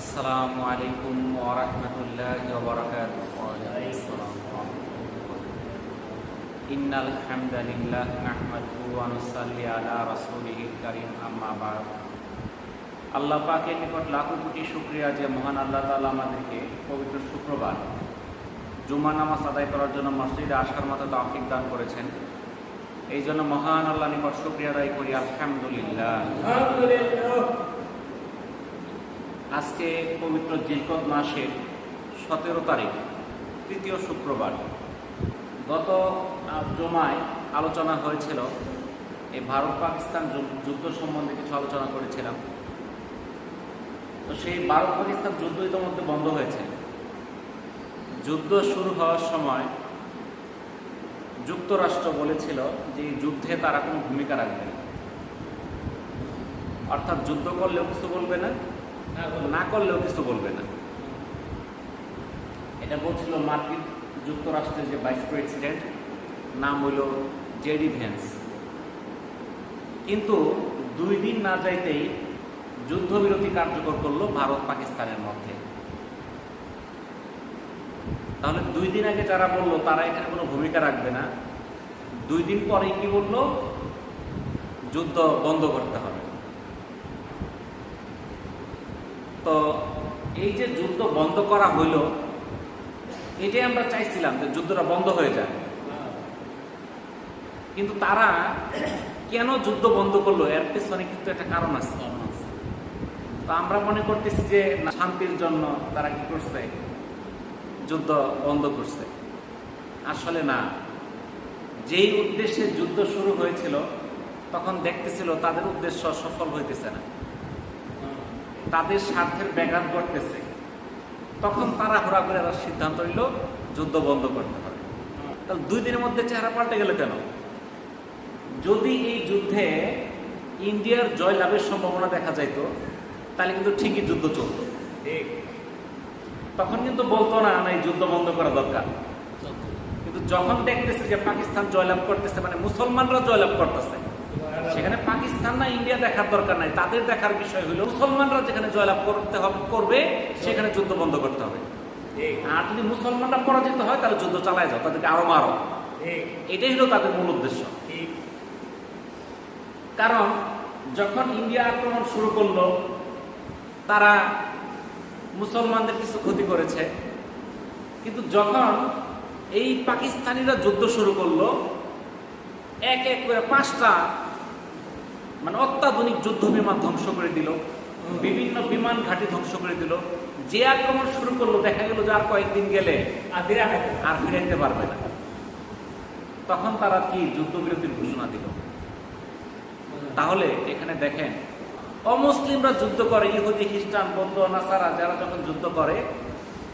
আসসালামু আলাইকুম ওরহমতুল্লাহ নিকট লাখো কোটি শুকরিয়া আল্লাহ পবিত্র শুক্রবার জুমা নামাজ আদায় করার জন্য মসজিদে আসার মতো তৌফিক দান করেছেন। এই জন্য মহান আল্লাহ নিকট শুক্রিয়া আদায় করি আলহামদুলিল্লাহ। আজকে পবিত্র জিলকত মাসের সতেরো তারিখ, তৃতীয় শুক্রবার। গত জমায় আলোচনা হয়েছিল, এই ভারত পাকিস্তান যুদ্ধ সম্বন্ধে কিছু আলোচনা করেছিলাম। তো সেই ভারত পাকিস্তান যুদ্ধ ইতিমধ্যে বন্ধ হয়েছে। যুদ্ধ শুরু হওয়ার সময় যুক্তরাষ্ট্র বলেছিল যে যুদ্ধে তারা কোনো ভূমিকা রাখবে অর্থাৎ যুদ্ধ করলেও কিছু বলবে না না করলেও কিছু বলবে না। এটা বলছিল মার্কিন যুক্তরাষ্ট্রের যে ভাইস প্রেসিডেন্ট, নাম হইল জেডি ভেন্স। কিন্তু দুই দিন না যাইতেই যুদ্ধবিরতি কার্যকর করল ভারত পাকিস্তানের মধ্যে। তাহলে দুই দিন আগে যারা বলল, তারা এখানে কোনো ভূমিকা রাখবে না। দুই দিন পরে কি বলল? যুদ্ধ বন্ধ করতে হবে। তো এই যে যুদ্ধ বন্ধ করা হইল, এটাই আমরা চাইছিলাম যে যুদ্ধটা বন্ধ হয়ে যায়। কিন্তু তারা কেন যুদ্ধ বন্ধ করল? এর পেছনে কিন্তু একটা কারণ আছে। তো আমরা মনে করতেছি যে শান্তির জন্য তারা কি করছে? যুদ্ধ বন্ধ করছে। আসলে না। যেই উদ্দেশ্যে যুদ্ধ শুরু হয়েছিল, তখন দেখতেছিল তাদের উদ্দেশ্য সফল হইতেছে না। তাদের স্বার্থের ব্যাঘাত ঘটতেছে তখন তারা হোরা করে একটা সিদ্ধান্ত নিল যুদ্ধ বন্ধ করতে হবে। তাহলে দুই দিনের মধ্যে চেহারা পাল্টে গেল কেন? যদি এই যুদ্ধে ইন্ডিয়ার জয় লাভের সম্ভাবনা দেখা যাইতো তাহলে কিন্তু ঠিকই যুদ্ধ চলত। তখন কিন্তু বলতো না না এই যুদ্ধ বন্ধ করা দরকার। কিন্তু যখন দেখতেছে যে পাকিস্তান জয়লাভ করতেছে মানে মুসলমানরা জয়লাভ করতেছে সেখানে পাকিস্তান না ইন্ডিয়া দেখার দরকার নাই। তাদের দেখার বিষয় হলো মুসলমানরা যেখানে জয়লাভ করতে হবে করবে সেখানে যুদ্ধ বন্ধ করতে হবে। আর যদি মুসলমানরা পরাজিত হয় তাহলে যুদ্ধ চালায় যাও তাদেরকে আরও মারো। এটাই হলো তাদের মূল উদ্দেশ্য। কারণ যখন ইন্ডিয়া আক্রমণ শুরু করল তারা মুসলমানদের কিছু ক্ষতি করেছে। কিন্তু যখন এই পাকিস্তানিরা যুদ্ধ শুরু করল এক এক করে পাঁচটা মানে অত্যাধুনিক যুদ্ধ বিমান ধ্বংস করে দিল, বিভিন্ন বিমান ঘাঁটি ধ্বংস করে দিল। যে আক্রমণ শুরু করল, দেখা গেল যে আর কয়েকদিন গেলে আর ফিরাইতে পারবে না। তখন তারা কি যুদ্ধবিরতির ঘোষণা দিল? তাহলে এখানে দেখেন, অমুসলিমরা যুদ্ধ করে, ইহুদি, খ্রিস্টান, বৌদ্ধ, নাসারা, যারা যখন যুদ্ধ করে,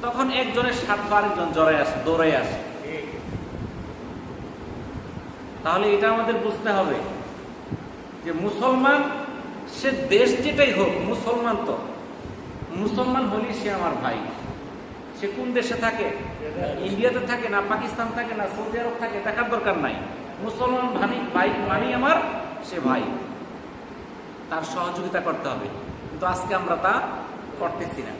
তখন একজনের স্বার্থ আরেকজন জড়াই আসে দৌড়ে আসে। তাহলে এটা আমাদের বুঝতে হবে। যে মুসলমান, সে দেশ যেটাই হোক, মুসলমান তো। মুসলমান হলেই সে আমার ভাই। সে কোন দেশে থাকে? ইন্ডিয়াতে থাকে না, পাকিস্তান থাকে না, সৌদি আরব থাকে, দেখার দরকার নাই। মুসলমান ভানি, ভাই মানি আমার, সে ভাই। তার সহযোগিতা করতে হবে। কিন্তু আজকে আমরা তা করতেছি না।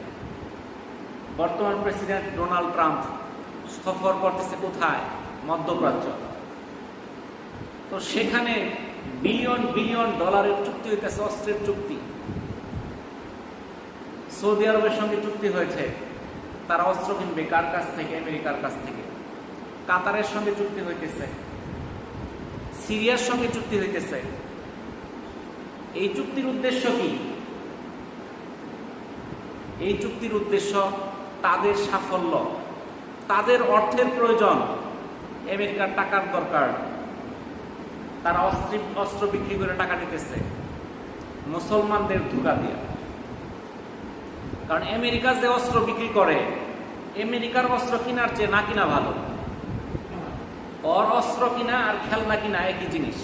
বর্তমান প্রেসিডেন্ট ডোনাল্ড ট্রাম্প সফর করতেছে কোথায়? মধ্যপ্রাচ্য। তো সেখানে বিলিয়ন বিলিয়ন ডলারের চুক্তি হইতেছে, অস্ত্রের চুক্তি। সৌদি আরবের সঙ্গে চুক্তি হয়েছে, তারা অস্ত্র কিনবে কার কাছ থেকে, আমেরিকার কাছ থেকে। কাতারের সঙ্গে চুক্তি হইতেছে, সিরিয়ার সঙ্গে চুক্তি হইতেছে। এই চুক্তির উদ্দেশ্য কি? এই চুক্তির উদ্দেশ্য তাদের সাফল্য, তাদের অর্থের প্রয়োজন, আমেরিকার টাকার দরকার। তারা অস্ত্র অস্ত্র বিক্রি করে টাকা নিতেছে মুসলমানদের ধোকা দিয়ে। কারণ আমেরিকা যে অস্ত্র বিক্রি করে, আমেরিকার অস্ত্র কিনার চেয়ে না কিনা ভালো। ওর অস্ত্র কিনা আর খেলনা কিনা একই জিনিস।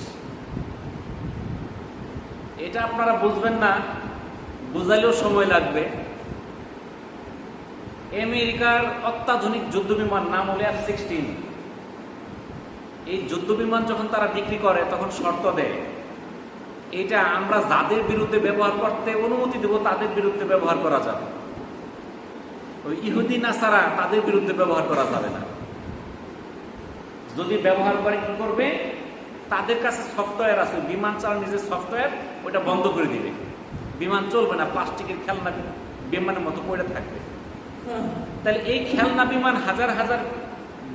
এটা আপনারা বুঝবেন না, বুঝাইলেও সময় লাগবে। আমেরিকার অত্যাধুনিক যুদ্ধ বিমান নাম হলো এফ সিক্সটিন এই যুদ্ধ বিমান যখন তারা বিক্রি করে তখন শর্ত দেয় এটা আমরা যাদের বিরুদ্ধে ব্যবহার করতে অনুমতি দেব তাদের বিরুদ্ধে ব্যবহার করা যাবে। ওই ইহুদি নাসারা তাদের বিরুদ্ধে ব্যবহার করা যাবে না। যদি ব্যবহার করে কি করবে? তাদের কাছে সফটওয়্যার আছে বিমান চালানোর যে সফটওয়্যার ওটা বন্ধ করে দিবে। বিমান চলবে না প্লাস্টিকের খেলনা বিমানের মতো পড়ে থাকবে। তাহলে এই খেলনা বিমান হাজার হাজার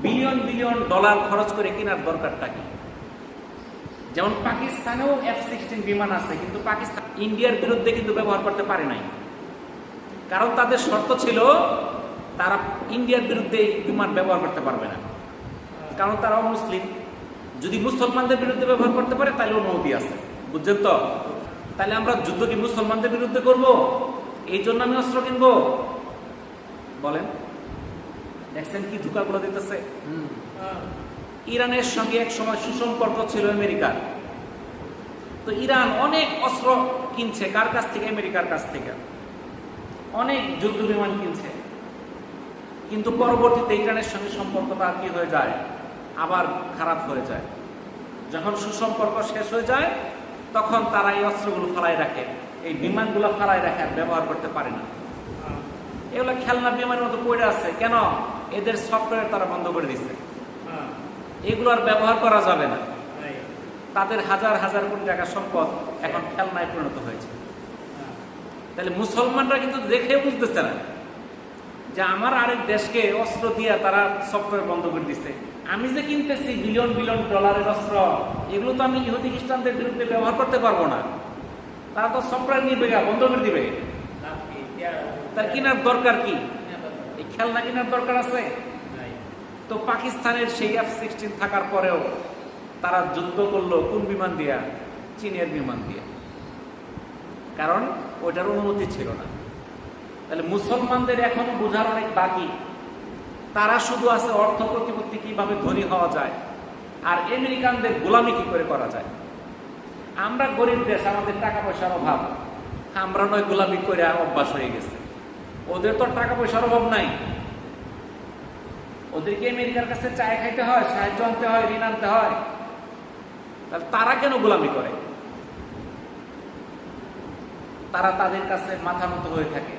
বিলিয়ন বিলিয়ন ডলার খরচ করে কেনার দরকারটা কি? যেমন পাকিস্তানেও এফ সিক্সটিন বিমান আছে, কিন্তু পাকিস্তান ইন্ডিয়ার বিরুদ্ধে কিন্তু ব্যবহার করতে পারে নাই। কারণ তাদের শর্ত ছিল, তারা ইন্ডিয়ার বিরুদ্ধে বিমান ব্যবহার করতে পারবে না। কারণ তারাও মুসলিম যদি মুসলমানদের বিরুদ্ধে ব্যবহার করতে পারে, তাহলে অনুমতি আছে। বুঝছেন তো? তাহলে আমরা যুদ্ধ কি মুসলমানদের বিরুদ্ধে করব? এই জন্য আমি অস্ত্র কিনবো? বলেন। দেখছেন কি ধোকাগুলো দিতেছে? ইরানের সঙ্গে এক সময় সুসম্পর্ক ছিল আমেরিকার। তো ইরান অনেক অস্ত্র কিনছে কার কাছ থেকে? আমেরিকার কাছ থেকে। অনেক যুদ্ধ বিমান কিনছে। কিন্তু পরবর্তীতে ইরানের সঙ্গে সম্পর্কটা কি হয়ে যায়? আবার খারাপ হয়ে যায়। যখন সুসম্পর্ক শেষ হয়ে যায় তখন তারা এই অস্ত্রগুলো ফালাই রাখে। এই বিমানগুলো ফালাই রাখে আর ব্যবহার করতে পারে না। এগুলো খেলনা বিমানের মতো পড়ে আছে। কেন? এদের সফটওয়্যার তারা বন্ধ করে দিচ্ছে। এগুলো আর ব্যবহার করা যাবে না। তাদের হাজার হাজার কোটি টাকার সম্পদ এখন খেলনায় পরিণত হয়েছে। তাহলে মুসলমানরা কিন্তু দেখে বুঝতেছে না যে আমার আরেক দেশকে অস্ত্র দিয়ে তারা সফটওয়্যার বন্ধ করে দিচ্ছে। আমি যে কিনতেছি বিলিয়ন বিলিয়ন ডলারের অস্ত্র এগুলো তো আমি ইহুদি খ্রিস্টানদের বিরুদ্ধে ব্যবহার করতে পারব না। তারা তো সফটওয়্যার নিয়ে বন্ধ করে দিবে। তার কেনার দরকার কি? এই খেলনা কেনার দরকার আছে? তো পাকিস্তানের সেই এফ সিক্সটিন থাকার পরেও তারা যুদ্ধ করল কোন বিমান দিয়া? চীনের বিমান দিয়া। কারণ ওইটার অনুমতি ছিল না। তাহলে মুসলমানদের এখনও বোঝার অনেক বাকি। তারা শুধু আছে অর্থ প্রতিপত্তি কীভাবে ধনী হওয়া যায় আর আমেরিকানদের গোলামি কি করে করা যায়? আমরা গরিব দেশ আমাদের টাকা পয়সার অভাব। আমরা নয় গোলামি করে অভ্যাস হয়ে গেছে। ওদের তো টাকা পয়সার অভাব নাই। ওদেরকে আমেরিকার কাছে চায় খাইতে হয়, সাহায্য আনতে হয়, ঋণ আনতে হয়। তাহলে তারা কেন গোলামি করে? তারা তাদের কাছে মাথা মতো হয়ে থাকে।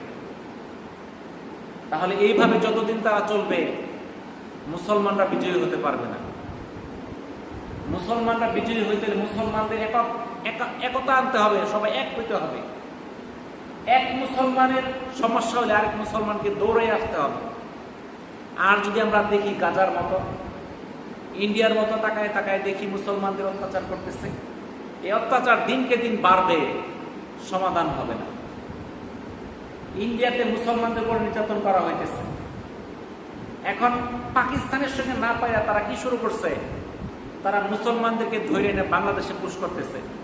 তাহলে এইভাবে যতদিন তারা চলবে, মুসলমানরা বিজয়ী হতে পারবে না। মুসলমানরা বিজয়ী হইতে মুসলমানদের একতা আনতে হবে, সবাই এক হইতে হবে। এক মুসলমানের সমস্যা হলে আরেক মুসলমানকে দৌড়ে আসতে হবে। আর যদি আমরা দেখি গাজার মতো, ইন্ডিয়ার মতো তাকায় তাকায় দেখি মুসলমানদের অত্যাচার করতেছে, এই অত্যাচার দিনকে দিন বাড়বে, সমাধান হবে না। ইন্ডিয়াতে মুসলমানদের উপর নির্যাতন করা হইতেছে। এখন পাকিস্তানের সঙ্গে না পাইয়া তারা কি শুরু করছে? তারা মুসলমানদেরকে ধরে এনে বাংলাদেশে পুশ করতেছে।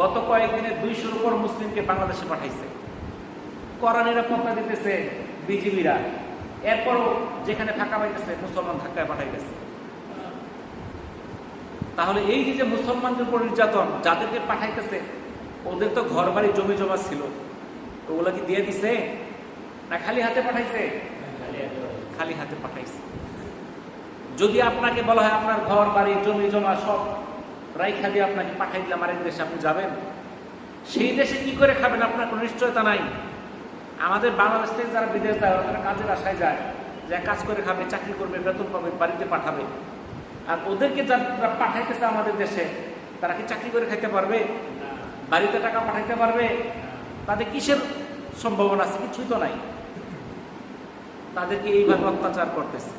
গত কয়েকদিনে দুইশোর উপর মুসলিমকে বাংলাদেশে পাঠাইছে। কড়া নিরাপত্তা দিতেছে বিজিবিরা। এরপরও যেখানে ফাঁকা পাইতেছে, মুসলমান ধাক্কায় পাঠাইতেছে। তাহলে এই যে মুসলমানদের উপর নির্যাতন যাদেরকে পাঠাইতেছে, ওদের তো ঘর বাড়ি জমি জমা ছিল ওগুলা কি দিয়ে দিছে? না খালি হাতে পাঠাইছে? খালি হাতে পাঠাইছে। যদি আপনাকে বলা হয় আপনার ঘর বাড়ি জমি জমা সব রাইখা দিয়ে আপনাকে পাঠাই দিলাম আরেক দেশে আপনি যাবেন। সেই দেশে কি করে খাবেন? আপনার কোনো নিশ্চয়তা নাই। আমাদের বাংলাদেশ থেকে যারা বিদেশ যায় তারা কাজের আশায় যায় যে কাজ করে খাবে চাকরি করবে বেতন পাবে বাড়িতে পাঠাবে। আর ওদেরকে যারা পাঠাইতেছে আমাদের দেশে তারা কি চাকরি করে খাইতে পারবে? বাড়িতে টাকা পাঠাইতে পারবে? তাদের কিসের সম্ভাবনা আছে? কিছুই তো নাই। তাদেরকে এইভাবে অত্যাচার করতেছে।